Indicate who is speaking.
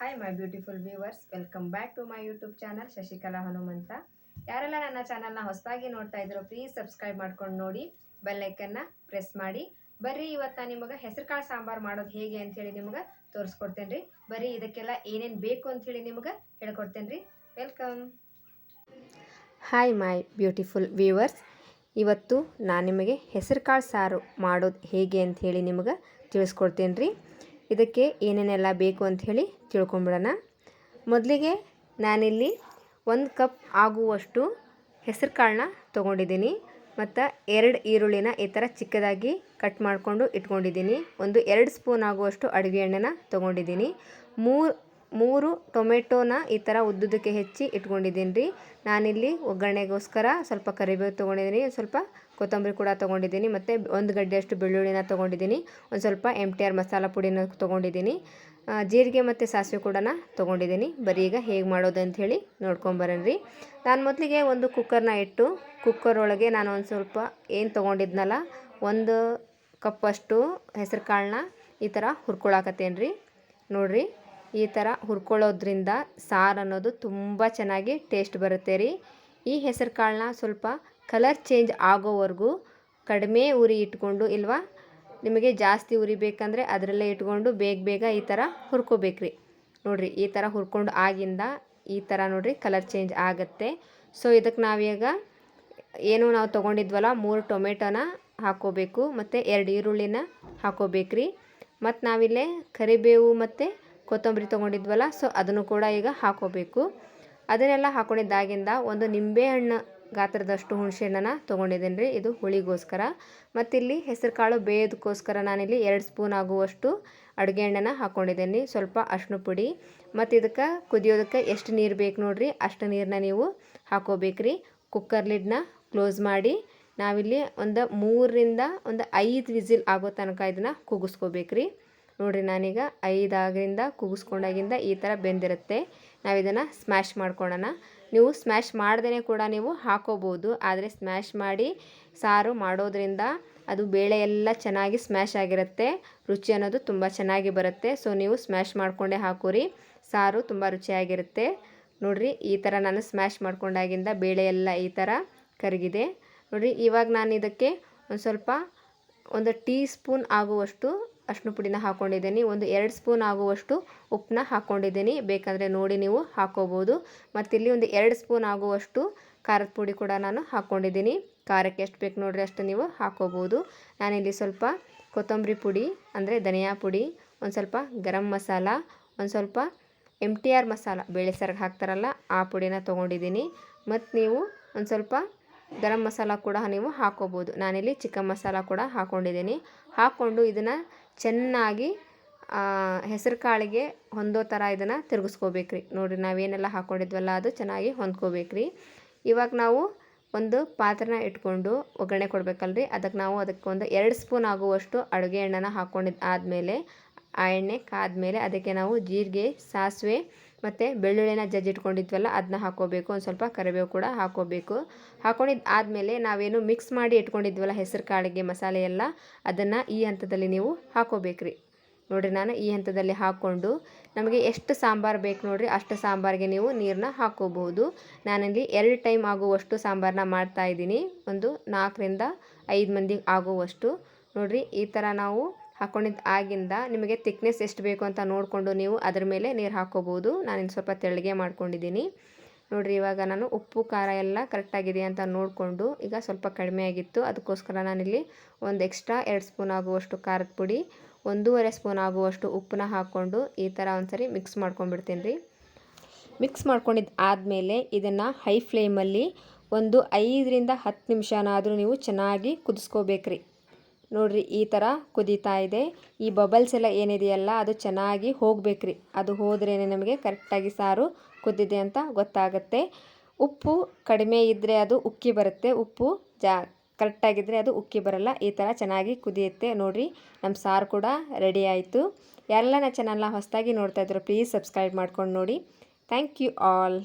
Speaker 1: Hi my beautiful viewers welcome back to my YouTube channel Shashikala Hanumanth ಯಾರೆಲ್ಲ ನನ್ನ ಚಾನಲ್ನ ಹೊಸದಾಗಿ ನೋಡ್ತಾ ಇದ್ರು ಪ್ಲೀಸ್ ಸಬ್ಸ್ಕ್ರೈಬ್ ಮಾಡ್ಕೊಂಡು ನೋಡಿ ಬೆಲ್ಲೈಕನ್ನ ಪ್ರೆಸ್ ಮಾಡಿ. ಬರ್ರಿ, ಇವತ್ತು ನಿಮಗೆ ಹೆಸರುಕಾಳು ಸಾಂಬಾರು ಮಾಡೋದು ಹೇಗೆ ಅಂಥೇಳಿ ನಿಮಗೆ ತೋರಿಸ್ಕೊಡ್ತೇನೆ ರೀ ಬರ್ರಿ, ಇದಕ್ಕೆಲ್ಲ ಏನೇನು ಬೇಕು ಅಂಥೇಳಿ ನಿಮಗೆ ಹೇಳ್ಕೊಡ್ತೇನೆ ರೀ welcome hi my beautiful viewers ಇವತ್ತು ನಾನು ನಿಮಗೆ ಹೆಸರುಕಾಳು ಸಾರು ಮಾಡೋದು ಹೇಗೆ ಅಂಥೇಳಿ ನಿಮಗೆ ತಿಳಿಸ್ಕೊಡ್ತೇನೆ ರೀ ಇದಕ್ಕೆ ಏನೇನೆಲ್ಲ ಬೇಕು ಅಂಥೇಳಿ ತಿಳ್ಕೊಂಬಿಡೋಣ. ಮೊದಲಿಗೆ ನಾನಿಲ್ಲಿ ಒಂದು ಕಪ್ ಆಗುವಷ್ಟು ಹೆಸರು ಕಾಳನ್ನ ತೊಗೊಂಡಿದ್ದೀನಿ ಮತ್ತು ಎರಡು ಈರುಳ್ಳಿನ ಈ ಥರ ಚಿಕ್ಕದಾಗಿ ಕಟ್ ಮಾಡಿಕೊಂಡು ಇಟ್ಕೊಂಡಿದ್ದೀನಿ. ಒಂದು ಎರಡು ಸ್ಪೂನ್ ಆಗುವಷ್ಟು ಅಡುಗೆ ಎಣ್ಣೆನ ತೊಗೊಂಡಿದ್ದೀನಿ. ಮೂರು ಮೂರು ಟೊಮೆಟೊನ ಈ ಥರ ಉದ್ದುದಕ್ಕೆ ಹೆಚ್ಚಿ ಇಟ್ಕೊಂಡಿದ್ದೀನಿ ರೀ. ನಾನಿಲ್ಲಿ ಒಗ್ಗರಣೆಗೋಸ್ಕರ ಸ್ವಲ್ಪ ಕರಿಬೇವು ತೊಗೊಂಡಿದ್ದೀನಿ. ಸ್ವಲ್ಪ ಕೊತ್ತಂಬರಿ ಕೂಡ ತೊಗೊಂಡಿದ್ದೀನಿ. ಮತ್ತು ಒಂದು ಗಡ್ಡೆಯಷ್ಟು ಬೆಳ್ಳುಳ್ಳಿನ ತೊಗೊಂಡಿದ್ದೀನಿ. ಒಂದು ಸ್ವಲ್ಪ ಎಂ ಟಿ ಆರ್ ಮಸಾಲ ಪುಡಿನ ತೊಗೊಂಡಿದ್ದೀನಿ. ಜೀರಿಗೆ ಮತ್ತು ಸಾಸಿವೆ ಕೂಡ ತೊಗೊಂಡಿದ್ದೀನಿ. ಬರೀ ಈಗ ಹೇಗೆ ಮಾಡೋದು ಅಂಥೇಳಿ ನೋಡ್ಕೊಂಬರ್ರಿ ನಾನು ಮೊದಲಿಗೆ ಒಂದು ಕುಕ್ಕರ್ನ ಇಟ್ಟು ಕುಕ್ಕರ್ ಒಳಗೆ ನಾನು ಒಂದು ಸ್ವಲ್ಪ ಏನು ತೊಗೊಂಡಿದ್ನಲ್ಲ, ಒಂದು ಕಪ್ಪಷ್ಟು ಹೆಸರು ಕಾಳನ್ನ ಈ ಥರ ಹುರ್ಕೊಳಕತ್ತೇನ್ರಿ. ನೋಡಿರಿ, ಈ ಥರ ಹುರ್ಕೊಳ್ಳೋದ್ರಿಂದ ಸಾರು ಅನ್ನೋದು ತುಂಬ ಚೆನ್ನಾಗಿ ಟೇಸ್ಟ್ ಬರುತ್ತೆ ರೀ. ಈ ಹೆಸರು ಕಾಳನ್ನ ಸ್ವಲ್ಪ ಕಲರ್ ಚೇಂಜ್ ಆಗೋವರೆಗೂ ಕಡಿಮೆ ಉರಿ ಇಟ್ಕೊಂಡು ಇಲ್ವಾ? ನಿಮಗೆ ಜಾಸ್ತಿ ಉರಿ ಬೇಕಂದರೆ ಅದರಲ್ಲೇ ಇಟ್ಕೊಂಡು ಬೇಗ ಬೇಗ ಈ ಥರ ಹುರ್ಕೋಬೇಕ್ರಿ. ನೋಡಿರಿ, ಈ ಥರ ಹುರ್ಕೊಂಡು ಆಗಿಂದ ಈ ಥರ ನೋಡಿರಿ ಕಲರ್ ಚೇಂಜ್ ಆಗುತ್ತೆ. ಸೊ ಇದಕ್ಕೆ ನಾವೀಗ ಏನು ನಾವು ತೊಗೊಂಡಿದ್ವಲ್ಲ, ಮೂರು ಟೊಮೆಟೋನ ಹಾಕೋಬೇಕು ಮತ್ತು ಎರಡು ಈರುಳ್ಳಿನ ಹಾಕೋಬೇಕ್ರಿ. ಮತ್ತು ನಾವಿಲ್ಲೇ ಕರಿಬೇವು ಮತ್ತು ಕೊತ್ತಂಬರಿ ತೊಗೊಂಡಿದ್ವಲ್ಲ ಸೊ ಅದನ್ನು ಕೂಡ ಈಗ ಹಾಕೋಬೇಕು. ಅದನ್ನೆಲ್ಲ ಹಾಕೊಂಡಿದ್ದಾಗಿಂದ ಒಂದು ನಿಂಬೆಹಣ್ಣು ಗಾತ್ರದಷ್ಟು ಹುಣಸೆಹಣ್ಣನ್ನು ತೊಗೊಂಡಿದ್ದೀನಿ ರೀ. ಇದು ಹುಳಿಗೋಸ್ಕರ. ಮತ್ತಿಲ್ಲಿ ಹೆಸರು ಕಾಳು ಬೇಯೋದಕ್ಕೋಸ್ಕರ ನಾನಿಲ್ಲಿ ಎರಡು ಸ್ಪೂನ್ ಆಗುವಷ್ಟು ಅಡುಗೆ ಎಣ್ಣೆನ ಹಾಕ್ಕೊಂಡಿದ್ದೀನಿ ಸ್ವಲ್ಪ ಅರ್ಶಿನ ಪುಡಿ. ಮತ್ತು ಇದಕ್ಕೆ ಕುದಿಯೋದಕ್ಕೆ ಎಷ್ಟು ನೀರು ಬೇಕು ನೋಡಿರಿ? ಅಷ್ಟು ನೀರನ್ನ ನೀವು ಹಾಕೋಬೇಕ್ರಿ ಕುಕ್ಕರ್ ಲಿಡ್ನ ಕ್ಲೋಸ್ ಮಾಡಿ ನಾವಿಲ್ಲಿ ಒಂದು ಮೂರರಿಂದ ಒಂದು ಐದು ವಿಸಿಲ್ ಆಗೋ ತನಕ ಇದನ್ನು ಕೂಗಿಸ್ಕೋಬೇಕ್ರಿ ನೋಡಿರಿ ನಾನೀಗ ಐದಾಗರಿಂದ ಕೂಗಿಸ್ಕೊಂಡಾಗಿಂದ ಈ ಥರ ಬೆಂದಿರುತ್ತೆ. ನಾವಿದನ್ನು ಸ್ಮ್ಯಾಶ್ ಮಾಡ್ಕೊಳ್ಳೋಣ ನೀವು ಸ್ಮ್ಯಾಶ್ ಮಾಡ್ದೇ ಕೂಡ ನೀವು ಹಾಕೋಬೋದು. ಆದರೆ ಸ್ಮ್ಯಾಶ್ ಮಾಡಿ ಸಾರು ಮಾಡೋದ್ರಿಂದ ಅದು ಬೇಳೆ ಎಲ್ಲ ಚೆನ್ನಾಗಿ ಸ್ಮ್ಯಾಶ್ ಆಗಿರುತ್ತೆ. ರುಚಿ ಅನ್ನೋದು ತುಂಬ ಚೆನ್ನಾಗಿ ಬರುತ್ತೆ. ಸೊ ನೀವು ಸ್ಮ್ಯಾಶ್ ಮಾಡಿಕೊಂಡೇ ಹಾಕೋರಿ. ಸಾರು ತುಂಬ ರುಚಿಯಾಗಿರುತ್ತೆ. ನೋಡಿರಿ, ಈ ಥರ ನಾನು ಸ್ಮ್ಯಾಶ್ ಮಾಡ್ಕೊಂಡಾಗಿಂದ ಬೇಳೆ ಎಲ್ಲ ಈ ಥರ ಕರಗಿದೆ. ನೋಡಿರಿ, ಇವಾಗ ನಾನು ಇದಕ್ಕೆ ಒಂದು ಸ್ವಲ್ಪ ಒಂದು ಟೀ ಸ್ಪೂನ್ ಆಗುವಷ್ಟು ಅರ್ಶಿನ ಪುಡಿನ ಹಾಕ್ಕೊಂಡಿದ್ದೀನಿ ಒಂದು ಎರಡು ಸ್ಪೂನ್ ಆಗುವಷ್ಟು ಉಪ್ಪನ್ನ ಹಾಕ್ಕೊಂಡಿದ್ದೀನಿ ಬೇಕಂದರೆ ನೋಡಿ ನೀವು ಹಾಕ್ಕೋಬೋದು ಮತ್ತಿಲ್ಲಿ ಒಂದು ಎರಡು ಸ್ಪೂನ್ ಆಗುವಷ್ಟು ಖಾರದ ಪುಡಿ ಕೂಡ ನಾನು ಹಾಕ್ಕೊಂಡಿದ್ದೀನಿ ಖಾರಕ್ಕೆ ಎಷ್ಟು ಬೇಕು ನೋಡಿರಿ ಅಷ್ಟು ನೀವು ಹಾಕ್ಕೋಬೋದು ನಾನಿಲ್ಲಿ ಸ್ವಲ್ಪ ಕೊತ್ತಂಬರಿ ಪುಡಿ, ಅಂದರೆ ಧನಿಯಾ ಪುಡಿ, ಒಂದು ಸ್ವಲ್ಪ ಗರಂ ಮಸಾಲ, ಒಂದು ಸ್ವಲ್ಪ ಎಂ ಟಿ ಆರ್ ಮಸಾಲ, ಬೇಳೆ ಸರ್ಗೆ ಹಾಕ್ತಾರಲ್ಲ ಆ ಪುಡಿನ ತೊಗೊಂಡಿದ್ದೀನಿ. ಮತ್ತು ನೀವು ಒಂದು ಸ್ವಲ್ಪ ಗರಂ ಮಸಾಲ ಕೂಡ ನೀವು ಹಾಕೋಬೋದು. ನಾನಿಲ್ಲಿ ಚಿಕನ್ ಮಸಾಲ ಕೂಡ ಹಾಕ್ಕೊಂಡಿದ್ದೀನಿ ಹಾಕ್ಕೊಂಡು ಇದನ್ನು ಚೆನ್ನಾಗಿ ಹೆಸರು ಕಾಳಿಗೆ ಹೊಂದೋ ಥರ ಇದನ್ನು ತಿರುಗಿಸ್ಕೋಬೇಕ್ರಿ. ನೋಡಿರಿ, ನಾವೇನೆಲ್ಲ ಹಾಕ್ಕೊಂಡಿದ್ವಲ್ಲ ಅದು ಚೆನ್ನಾಗಿ ಹೊಂದ್ಕೋಬೇಕ್ರಿ. ಇವಾಗ ನಾವು ಒಂದು ಪಾತ್ರನ ಇಟ್ಕೊಂಡು ಒಗ್ಗರಣೆ ಕೊಡಬೇಕಲ್ರಿ. ಅದಕ್ಕೆ ನಾವು ಅದಕ್ಕೆ ಒಂದು ಎರಡು ಸ್ಪೂನ್ ಆಗುವಷ್ಟು ಅಡುಗೆ ಎಣ್ಣೆನ ಹಾಕ್ಕೊಂಡಿದ್ದು ಆದಮೇಲೆ ಆ ಎಣ್ಣೆ ಕಾದ್ಮೇಲೆ ಅದಕ್ಕೆ ನಾವು ಜೀರಿಗೆ, ಸಾಸಿವೆ ಮತ್ತು ಬೆಳ್ಳುಳ್ಳಿನ ಜಜ್ಜಿಟ್ಕೊಂಡಿದ್ವಲ್ಲ ಅದನ್ನ ಹಾಕೋಬೇಕು ಒಂದು ಸ್ವಲ್ಪ ಕರಿಬೇವು ಕೂಡ ಹಾಕೋಬೇಕು ಹಾಕೊಂಡಿದ್ದು ಆದಮೇಲೆ ನಾವೇನು ಮಿಕ್ಸ್ ಮಾಡಿ ಇಟ್ಕೊಂಡಿದ್ವಲ್ಲ ಹೆಸರು ಕಾಳಿಗೆ ಮಸಾಲೆ ಎಲ್ಲ, ಅದನ್ನು ಈ ಹಂತದಲ್ಲಿ ನೀವು ಹಾಕೋಬೇಕ್ರಿ ನೋಡಿರಿ ನಾನು ಈ ಹಂತದಲ್ಲಿ ಹಾಕ್ಕೊಂಡು ನಮಗೆ ಎಷ್ಟು ಸಾಂಬಾರು ಬೇಕು ನೋಡಿರಿ, ಅಷ್ಟು ಸಾಂಬಾರಿಗೆ ನೀವು ನೀರನ್ನ ಹಾಕೋಬಹುದು ನಾನಲ್ಲಿ ಎರಡು ಟೈಮ್ ಆಗುವಷ್ಟು ಸಾಂಬಾರನ್ನ ಮಾಡ್ತಾಯಿದ್ದೀನಿ ಒಂದು ನಾಲ್ಕರಿಂದ ಐದು ಮಂದಿಗೆ ಆಗುವಷ್ಟು. ನೋಡಿರಿ ಈ ಥರ ನಾವು ಹಾಕ್ಕೊಂಡಿದ್ದು ಆಗಿಂದ ನಿಮಗೆ ತಿಕ್ನೆಸ್ ಎಷ್ಟು ಬೇಕು ಅಂತ ನೋಡಿಕೊಂಡು ನೀವು ಅದ್ರ ಮೇಲೆ ನೀರು ಹಾಕ್ಕೋಬೋದು ಇನ್ನು ಸ್ವಲ್ಪ ತೆಳ್ಳಗೆ ಮಾಡ್ಕೊಂಡಿದ್ದೀನಿ. ನೋಡಿರಿ, ಇವಾಗ ನಾನು ಉಪ್ಪು, ಖಾರ ಎಲ್ಲ ಕರೆಕ್ಟಾಗಿದೆ ಅಂತ ನೋಡಿಕೊಂಡು ಈಗ ಸ್ವಲ್ಪ ಕಡಿಮೆ ಆಗಿತ್ತು. ಅದಕ್ಕೋಸ್ಕರ ನಾನಿಲ್ಲಿ ಒಂದು ಎಕ್ಸ್ಟ್ರಾ ಎರಡು ಸ್ಪೂನ್ ಆಗುವಷ್ಟು ಖಾರದ ಪುಡಿ, ಒಂದೂವರೆ ಸ್ಪೂನ್ ಆಗುವಷ್ಟು ಉಪ್ಪನ್ನ ಹಾಕ್ಕೊಂಡು ಈ ಥರ ಒಂದ್ಸರಿ ಮಿಕ್ಸ್ ಮಾಡ್ಕೊಂಡ್ಬಿಡ್ತೀನಿ ರೀ. ಮಿಕ್ಸ್ ಮಾಡ್ಕೊಂಡಿದ್ದು ಆದಮೇಲೆ ಇದನ್ನು ಹೈ ಫ್ಲೇಮಲ್ಲಿ ಒಂದು ಐದರಿಂದ ಹತ್ತು ನಿಮಿಷನಾದರೂ ನೀವು ಚೆನ್ನಾಗಿ ಕುದಿಸ್ಕೋಬೇಕ್ರಿ. ನೋಡಿರಿ ಈ ಥರ ಕುದೀತಾ ಇದೆ. ಈ ಬಬಲ್ಸ್ ಎಲ್ಲ ಏನಿದೆಯಲ್ಲ, ಅದು ಚೆನ್ನಾಗಿ ಹೋಗಬೇಕ್ರಿ. ಅದು ಹೋದ್ರೇ ನಮಗೆ ಕರೆಕ್ಟಾಗಿ ಸಾರು ಕುದ್ದಿದೆ ಅಂತ ಗೊತ್ತಾಗುತ್ತೆ. ಉಪ್ಪು ಕಡಿಮೆ ಇದ್ದರೆ ಅದು ಉಕ್ಕಿ ಬರುತ್ತೆ. ಉಪ್ಪು ಜಾ ಕರೆಕ್ಟಾಗಿದ್ದರೆ ಅದು ಉಕ್ಕಿ ಬರಲ್ಲ. ಈ ಥರ ಚೆನ್ನಾಗಿ ಕುದಿಯುತ್ತೆ ನೋಡಿರಿ. ನಮ್ಮ ಸಾರು ಕೂಡ ರೆಡಿ ಆಯಿತು. ಎಲ್ಲ ನನ್ನ ಚಾನಲ್ನ ಹೊಸದಾಗಿ ನೋಡ್ತಾ ಇದ್ರು ಪ್ಲೀಸ್ ಸಬ್ಸ್ಕ್ರೈಬ್ ಮಾಡ್ಕೊಂಡು ನೋಡಿ. Thank you all